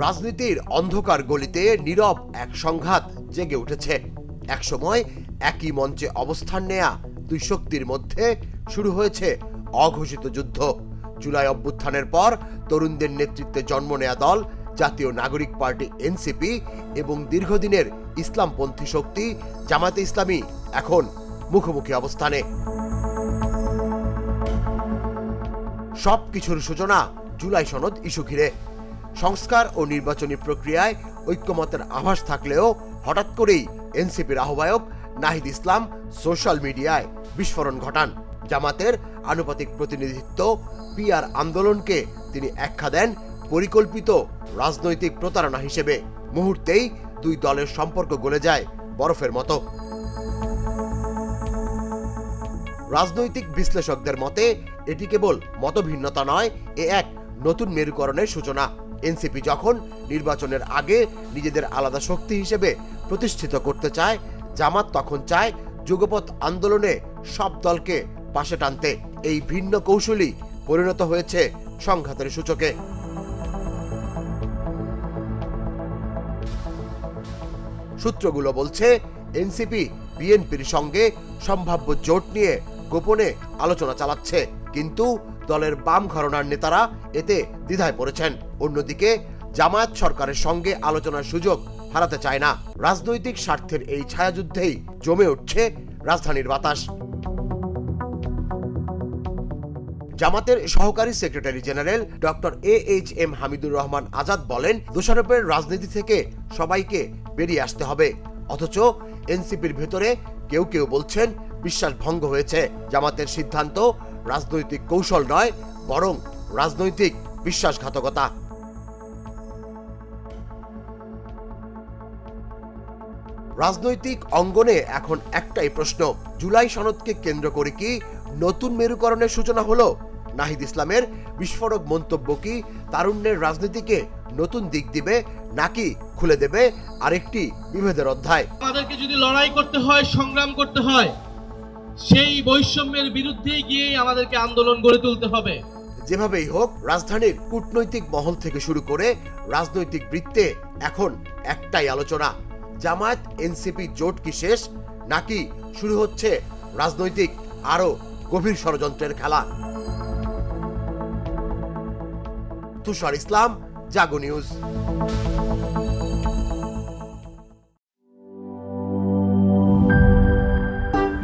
রাজনীতির অন্ধকার গলিতে নীরব এক সংঘাত জেগে উঠেছে। একসময় একই মঞ্চে অবস্থান নেয়া দুই শক্তির মধ্যে শুরু হয়েছে অঘোষিত যুদ্ধ। জুলাই অভ্যুত্থানের পর তরুণদের নেতৃত্বে জন্ম নেয়া দল, জাতীয় নাগরিক পার্টি এনসিপি এবং দীর্ঘদিনের ইসলামপন্থী শক্তি জামাতে ইসলামী এখন মুখোমুখি অবস্থানে। সব কিছুর সূচনা জুলাই সনদ ইস্যু ঘিরে। সংস্কার ও নির্বাচনী প্রক্রিয়ায় ঐক্যমতের আভাস থাকলেও হঠাৎ করেই এনসিপির আহ্বায়ক নাহিদ ইসলাম সোশ্যাল মিডিয়ায় বিস্ফোরণ ঘটান। জামাতের আনুপাতিক প্রতিনিধিত্ব, পিআর আন্দোলনকে তিনি ব্যাখ্যা দেন পরিকল্পিত রাজনৈতিক প্রতারণা হিসেবে। মুহূর্তেই দুই দলের সম্পর্ক গলে যায় বরফের মতো। রাজনৈতিক বিশ্লেষকদের মতে, এটি কেবল মতভিন্নতা নয়, এ এক নতুন মেরুকরণের সূচনা। এনসিপি যখন নির্বাচনের আগে নিজেদের আলাদা শক্তি হিসেবে প্রতিষ্ঠিত করতে চায়, জামাত তখন চায় যুগপৎ আন্দোলনে সব দলকে পাশে টানতে। এই ভিন্ন কৌশলই পরিণত হয়েছে সংঘাতের সূচকে। সূত্রগুলো বলছে, এনসিপি, বিএনপির সঙ্গে সম্ভাব্য জোট নিয়ে গোপনে আলোচনা চালাচ্ছে। কিন্তু দলের বাম ঘরনার নেতারা এতে দ্বিধায় পড়েছেন। অন্যদিকে জামায়াত সরকারের সঙ্গে আলোচনার সুযোগ হারাতে চায় না। রাজনৈতিক স্বার্থের এই ছায়াযুদ্ধেই জমে উঠছে রাজধানীর বাতাস। জামাতের সহকারী secretary general doctor A H M Hamidur Rahman Azad বলেন, দোষারোপের রাজনীতি থেকে সবাইকে বেরিয়ে আসতে হবে। অথচ এনসিপির ভেতরে কেউ কেউ বলছেন বিশ্বাস ভঙ্গ হয়েছে। জামাতের সিদ্ধান্ত রাজনৈতিক কৌশল নয়, বরং রাজনৈতিক বিশ্বাসঘাতকতা। রাজনৈতিক অঙ্গনে এখন একটাই প্রশ্ন, জুলাই সনদকে কেন্দ্র করে কি নতুন মেরুকরণের সূচনা হলো? নাহিদ ইসলামের বিস্ফোরক মন্তব্য কি তারুণ্যের রাজনীতিকে নতুন দিক দিবে নাকি খুলে দেবে আরেকটি বিভেদের অধ্যায়? আমাদেরকে যদি লড়াই করতে হয়, সংগ্রাম করতে হয় সেই বৈষম্যের বিরুদ্ধে গিয়েই আমাদেরকে আন্দোলন গড়ে তুলতে হবে। যেভাবেই হোক, রাজধানীর কূটনৈতিক মহল থেকে শুরু করে রাজনৈতিক বৃত্তে এখন একটাই আলোচনা। জামায়াত, এনসিপি জোট কি শেষ, নাকি শুরু হচ্ছে রাজনৈতিক আরও গভীর ষড়যন্ত্রের খেলা? তুষার ইসলাম, জাগো নিউজ।